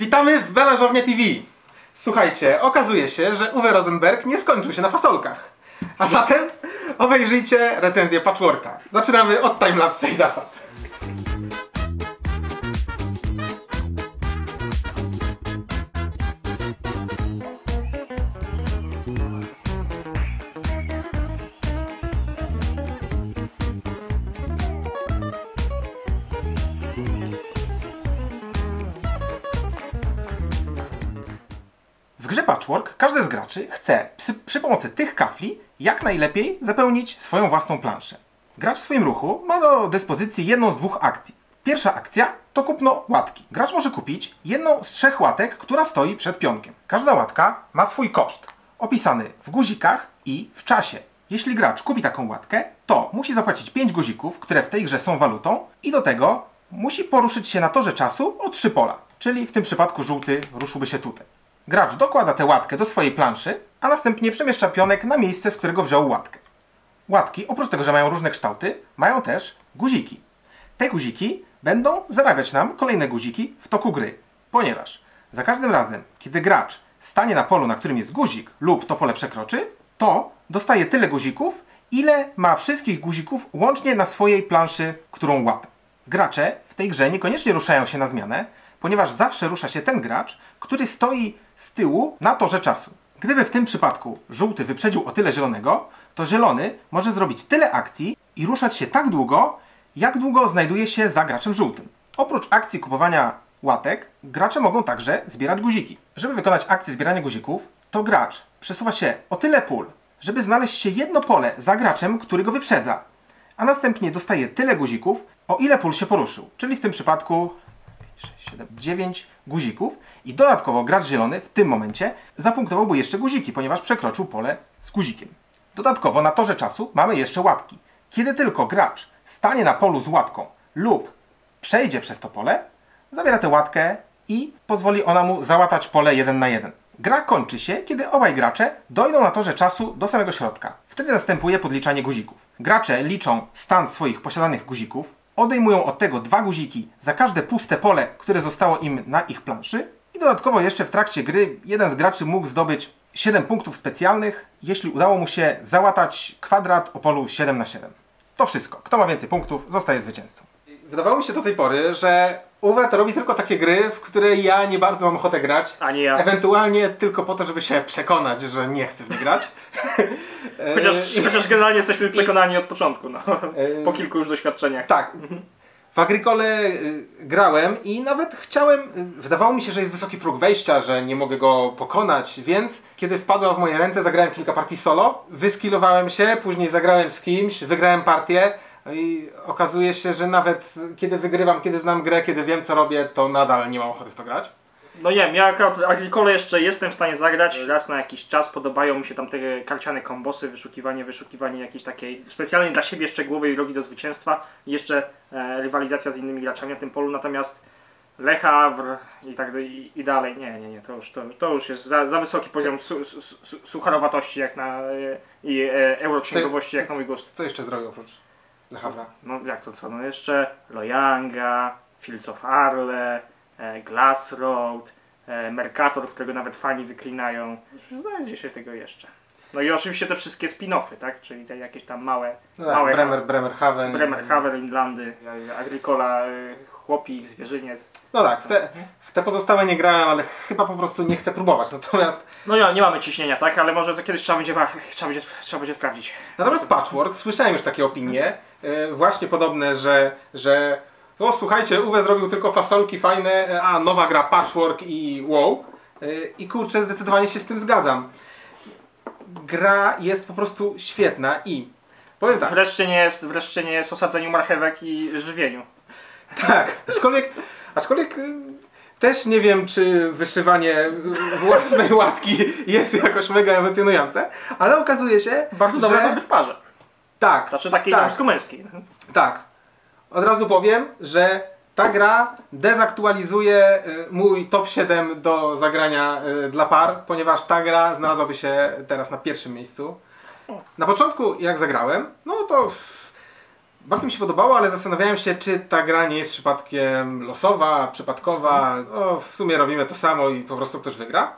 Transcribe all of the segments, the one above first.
Witamy w Melanżownia TV! Słuchajcie, okazuje się, że Uwe Rosenberg nie skończył się na fasolkach. A zatem obejrzyjcie recenzję Patchworka. Zaczynamy od timelapse i zasad. Patchwork każdy z graczy chce przy, przy pomocy tych kafli jak najlepiej zapełnić swoją własną planszę. Gracz w swoim ruchu ma do dyspozycji jedną z dwóch akcji. Pierwsza akcja to kupno łatki. Gracz może kupić jedną z trzech łatek, która stoi przed pionkiem. Każda łatka ma swój koszt, opisany w guzikach i w czasie. Jeśli gracz kupi taką łatkę, to musi zapłacić 5 guzików, które w tej grze są walutą i do tego musi poruszyć się na torze czasu o 3 pola. Czyli w tym przypadku żółty ruszyłby się tutaj. Gracz dokłada tę łatkę do swojej planszy, a następnie przemieszcza pionek na miejsce, z którego wziął łatkę. Łatki, oprócz tego, że mają różne kształty, mają też guziki. Te guziki będą zarabiać nam kolejne guziki w toku gry, ponieważ za każdym razem, kiedy gracz stanie na polu, na którym jest guzik lub to pole przekroczy, to dostaje tyle guzików, ile ma wszystkich guzików łącznie na swojej planszy, którą łata. Gracze w tej grze niekoniecznie ruszają się na zmianę, ponieważ zawsze rusza się ten gracz, który stoi z tyłu na torze czasu. Gdyby w tym przypadku żółty wyprzedził o tyle zielonego, to zielony może zrobić tyle akcji i ruszać się tak długo, jak długo znajduje się za graczem żółtym. Oprócz akcji kupowania łatek, gracze mogą także zbierać guziki. Żeby wykonać akcję zbierania guzików, to gracz przesuwa się o tyle pól, żeby znaleźć się jedno pole za graczem, który go wyprzedza, a następnie dostaje tyle guzików, o ile pól się poruszył. Czyli w tym przypadku 6, 7, 9 guzików i dodatkowo gracz zielony w tym momencie zapunktowałby jeszcze guziki, ponieważ przekroczył pole z guzikiem. Dodatkowo na torze czasu mamy jeszcze łatki. Kiedy tylko gracz stanie na polu z łatką lub przejdzie przez to pole, zabiera tę łatkę i pozwoli ona mu załatać pole 1 na 1. Gra kończy się, kiedy obaj gracze dojdą na torze czasu do samego środka. Wtedy następuje podliczanie guzików. Gracze liczą stan swoich posiadanych guzików, odejmują od tego dwa guziki za każde puste pole, które zostało im na ich planszy i dodatkowo jeszcze w trakcie gry jeden z graczy mógł zdobyć 7 punktów specjalnych, jeśli udało mu się załatać kwadrat o polu 7 na 7. To wszystko. Kto ma więcej punktów, zostaje zwycięzcą. Wydawało mi się do tej pory, że Uwe to robi tylko takie gry, w które ja nie bardzo mam ochotę grać. Ani ja. Ewentualnie tylko po to, żeby się przekonać, że nie chcę w nie grać. Chociaż, E, chociaż generalnie jesteśmy przekonani od początku, no. E, po kilku już doświadczeniach. Tak. W Agricole y, grałem i nawet chciałem, wydawało mi się, że jest wysoki próg wejścia, że nie mogę go pokonać, więc kiedy wpadła w moje ręce, zagrałem kilka partii solo, wyskilowałem się, później zagrałem z kimś, wygrałem partię i okazuje się, że nawet kiedy wygrywam, kiedy znam grę, kiedy wiem co robię, to nadal nie mam ochoty w to grać. No nie wiem, ja Agricole jeszcze jestem w stanie zagrać raz na jakiś czas. Podobają mi się tam te karciane kombosy, wyszukiwanie, wyszukiwanie jakiejś takiej specjalnej dla siebie szczegółowej drogi do zwycięstwa. I jeszcze e, rywalizacja z innymi graczami na tym polu, natomiast Le Havre i tak i, i dalej, nie, nie, nie, to już, to, to już jest za, za wysoki poziom su, su, su, sucharowatości jak na, e, i e, euroksięgowości jak na mój gust. Co jeszcze zrobił oprócz Havre? No jak to co, no jeszcze Loyanga, Fields of Arle, e, Glass Road, e, Mercator, którego nawet fani wyklinają. Znajdzie się tego jeszcze. No i oczywiście te wszystkie spin-offy, tak? Czyli te jakieś tam małe, No tak, małe Bremer, Bremerhaven. Bremerhaven, Inlandy, Agricola, e, Chłopi, zwierzyniec. No tak, w te, w te pozostałe nie grałem, ale chyba po prostu nie chcę próbować. Natomiast No ja, nie mamy ciśnienia, tak? Ale może to kiedyś trzeba będzie, trzeba będzie, trzeba będzie sprawdzić. Natomiast Patchwork, słyszałem już takie opinie, właśnie podobne, że, że o słuchajcie, Uwe zrobił tylko fasolki fajne, e, a nowa gra Patchwork i wow. E, I kurczę, zdecydowanie się z tym zgadzam. Gra jest po prostu świetna i powiem tak, Wreszcie nie jest, wreszcie nie jest osadzeniu marchewek i żywieniu. tak, aczkolwiek, aczkolwiek też nie wiem, czy wyszywanie własnej łatki jest jakoś mega emocjonujące, ale okazuje się, Bardzo dobre że dobry w parze. Tak, Znaczy takiej tak. damsko-męskiej. Tak. Od razu powiem, że ta gra dezaktualizuje y, mój top 7 do zagrania y, dla par, ponieważ ta gra znalazłaby się teraz na pierwszym miejscu. Na początku, jak zagrałem, no to Bardzo mi się podobało, ale zastanawiałem się, czy ta gra nie jest przypadkiem losowa, przypadkowa. No, w sumie robimy to samo i po prostu ktoś wygra.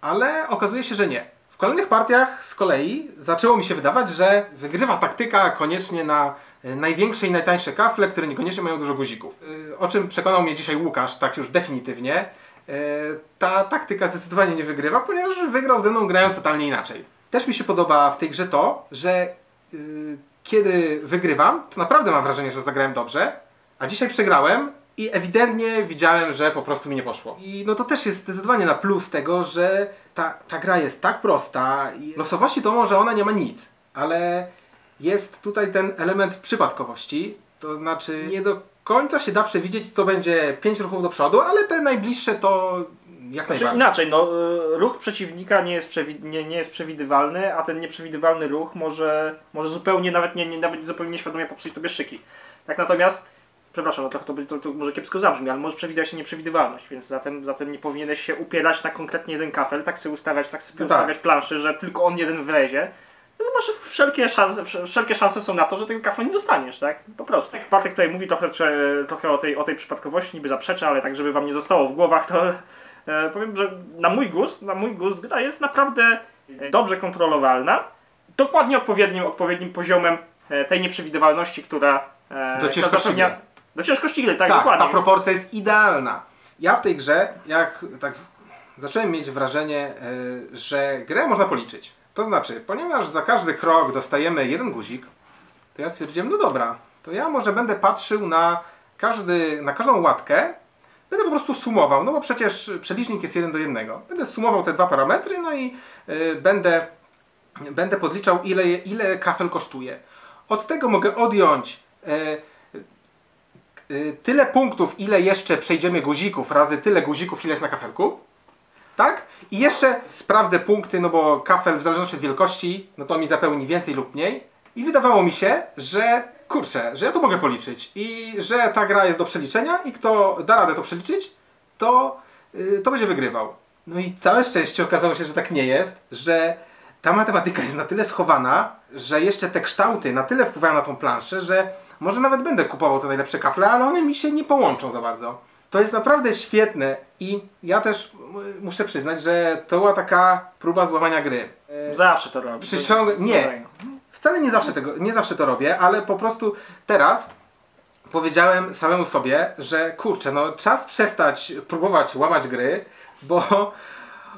Ale okazuje się, że nie. W kolejnych partiach z kolei zaczęło mi się wydawać, że wygrywa taktyka koniecznie na e, największe i najtańsze kafle, które niekoniecznie mają dużo guzików. E, O czym przekonał mnie dzisiaj Łukasz, tak już definitywnie. E, Ta taktyka zdecydowanie nie wygrywa, ponieważ wygrał ze mną grając totalnie inaczej. Też mi się podoba w tej grze to, że kiedy wygrywam, to naprawdę mam wrażenie, że zagrałem dobrze, a dzisiaj przegrałem i ewidentnie widziałem, że po prostu mi nie poszło. I no to też jest zdecydowanie na plus tego, że ta, ta gra jest tak prosta i losowości to może ona nie ma nic, ale jest tutaj ten element przypadkowości, to znaczy nie do końca się da przewidzieć, co będzie 5 ruchów do przodu, ale te najbliższe to jak Czy najbardziej. inaczej, no, y, ruch przeciwnika nie jest, nie, nie jest przewidywalny, a ten nieprzewidywalny ruch może, może zupełnie, nawet nie, nie, nawet zupełnie nieświadomie popsuć tobie szyki. Tak natomiast, przepraszam, no trochę to, to, to może kiepsko zabrzmi, ale może przewidywać się nieprzewidywalność, więc zatem, zatem nie powinieneś się upierać na konkretnie jeden kafel, tak sobie ustawiać, tak sobie No tak. ustawiać planszy, że tylko on jeden wlezie. No masz wszelkie szanse, wsz- wszelkie szanse są na to, że tego kafla nie dostaniesz, tak? Po prostu. Tak, Bartek tutaj mówi trochę, czy- trochę o, tej, o tej przypadkowości, niby zaprzecza, ale tak, żeby wam nie zostało w głowach, to e, powiem, że na mój gust, na mój gust gra jest naprawdę dobrze kontrolowalna, dokładnie odpowiednim, odpowiednim poziomem e, tej nieprzewidywalności, która e, która zapewnia-. Do ciężkości gry, tak, Tak, dokładnie. ta proporcja jest idealna. Ja w tej grze, jak tak zacząłem mieć wrażenie, e, że grę można policzyć. To znaczy, ponieważ za każdy krok dostajemy jeden guzik, to ja stwierdziłem, no dobra, to ja może będę patrzył na, każdy, na każdą łatkę, będę po prostu sumował, no bo przecież przelicznik jest jeden do jednego. Będę sumował te dwa parametry, no i e, będę, będę podliczał, ile, ile kafel kosztuje. Od tego mogę odjąć e, y, tyle punktów, ile jeszcze przejdziemy guzików, razy tyle guzików, ile jest na kafelku. Tak? I jeszcze sprawdzę punkty, no bo kafel w zależności od wielkości, no to mi zapełni więcej lub mniej. I wydawało mi się, że kurczę, że ja to mogę policzyć i że ta gra jest do przeliczenia i kto da radę to przeliczyć, to, y, to będzie wygrywał. No i całe szczęście okazało się, że tak nie jest, że ta matematyka jest na tyle schowana, że jeszcze te kształty na tyle wpływają na tą planszę, że może nawet będę kupował te najlepsze kafle, ale one mi się nie połączą za bardzo. To jest naprawdę świetne i ja też muszę przyznać, że to była taka próba złamania gry. E, Zawsze to robi. Przysiąg- nie. Wcale nie zawsze, tego, nie zawsze to robię, ale po prostu teraz powiedziałem samemu sobie, że kurczę, no czas przestać próbować łamać gry, bo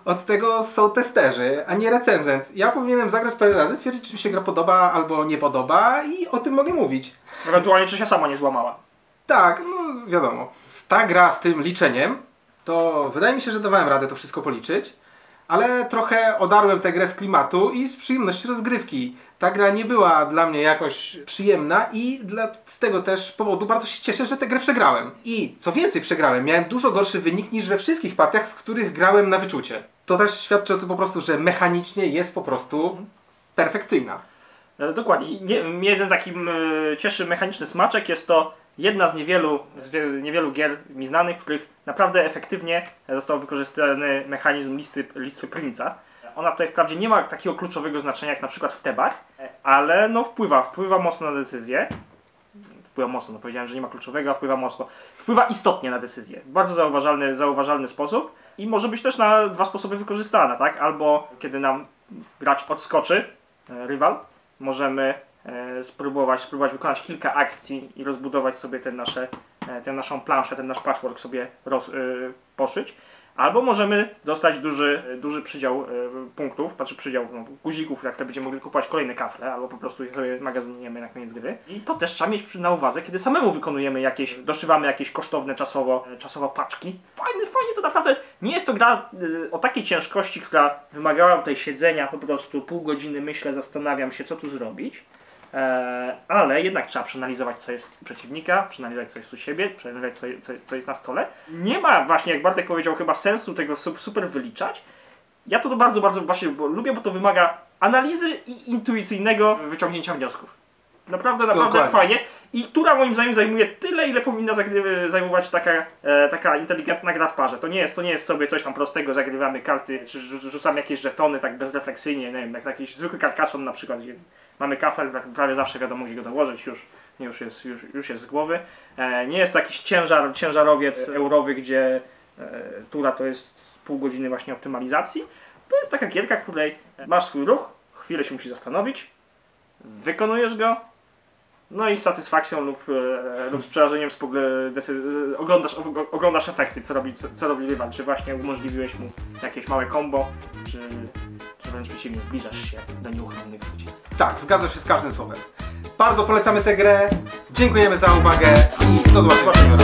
od tego są testerzy, a nie recenzent. Ja powinienem zagrać parę razy, stwierdzić, czy mi się gra podoba albo nie podoba i o tym mogę mówić. Ewentualnie czy się sama nie złamała. Tak, no wiadomo. Ta gra z tym liczeniem, to wydaje mi się, że dawałem radę to wszystko policzyć, ale trochę odarłem tę grę z klimatu i z przyjemności rozgrywki. Ta gra nie była dla mnie jakoś przyjemna i dla, z tego też powodu bardzo się cieszę, że tę grę przegrałem. I co więcej przegrałem, miałem dużo gorszy wynik niż we wszystkich partiach, w których grałem na wyczucie. To też świadczy o tym po prostu, że mechanicznie jest po prostu perfekcyjna. E, Dokładnie. Jeden taki m, cieszy mechaniczny smaczek. Jest to jedna z niewielu, z wie, niewielu gier mi znanych, w których naprawdę efektywnie został wykorzystany mechanizm listy, listy Prince'a. Ona tutaj wprawdzie nie ma takiego kluczowego znaczenia jak na przykład w Tebach, ale no wpływa, wpływa mocno na decyzję. Wpływa mocno, no powiedziałem, że nie ma kluczowego, a wpływa mocno. Wpływa istotnie na decyzję. W bardzo zauważalny, zauważalny sposób i może być też na dwa sposoby wykorzystana, tak? Albo kiedy nam gracz odskoczy, e, rywal, możemy spróbować, spróbować wykonać kilka akcji i rozbudować sobie nasze, e, tę naszą planszę, ten nasz patchwork sobie roz, e, poszyć. Albo możemy dostać duży, duży przydział e, punktów, znaczy przydział no, guzików, jak to będziemy mogli kupować kolejne kafle, albo po prostu je sobie magazynujemy na koniec gry. I to też trzeba mieć na uwadze, kiedy samemu wykonujemy jakieś, doszywamy jakieś kosztowne czasowo, e, czasowo paczki. Fajny, fajnie to naprawdę, nie jest to gra e, o takiej ciężkości, która wymagała tutaj siedzenia po prostu pół godziny, myślę, zastanawiam się, co tu zrobić. E, ale jednak trzeba przeanalizować, co jest u przeciwnika, przeanalizować, co jest u siebie, przeanalizować, co, co, co jest na stole. Nie ma właśnie, jak Bartek powiedział, chyba sensu tego su- super wyliczać. Ja to bardzo, bardzo właśnie bo lubię, bo to wymaga analizy i intuicyjnego wyciągnięcia wniosków. Naprawdę, naprawdę Dokładnie. fajnie. I która moim zdaniem zajmuje tyle, ile powinna zajmować taka, e, taka inteligentna gra w parze. To nie, jest, to nie jest sobie coś tam prostego, zagrywamy karty, czy rzu- rzucamy jakieś żetony tak bezrefleksyjnie, nie wiem, jak jakiś zwykły karkason na przykład, mamy kafel, tak prawie zawsze wiadomo gdzie go dołożyć już. już jest, już, już jest z głowy. E, nie jest to jakiś ciężar, ciężarowiec eurowy, gdzie e, tura to jest pół godziny właśnie optymalizacji. To jest taka gierka, której masz swój ruch, chwilę się musisz zastanowić, wykonujesz go, no i z satysfakcją lub, e, lub z przerażeniem oglądasz, oglądasz efekty, co robi, co, co robi rywal. Czy właśnie umożliwiłeś mu jakieś małe combo, czy wręcz przeciwnie, zbliżasz się do nieuchronnych zwycięstw. Tak, zgadzam się z każdym słowem. Bardzo polecamy tę grę, dziękujemy za uwagę i do zobaczenia.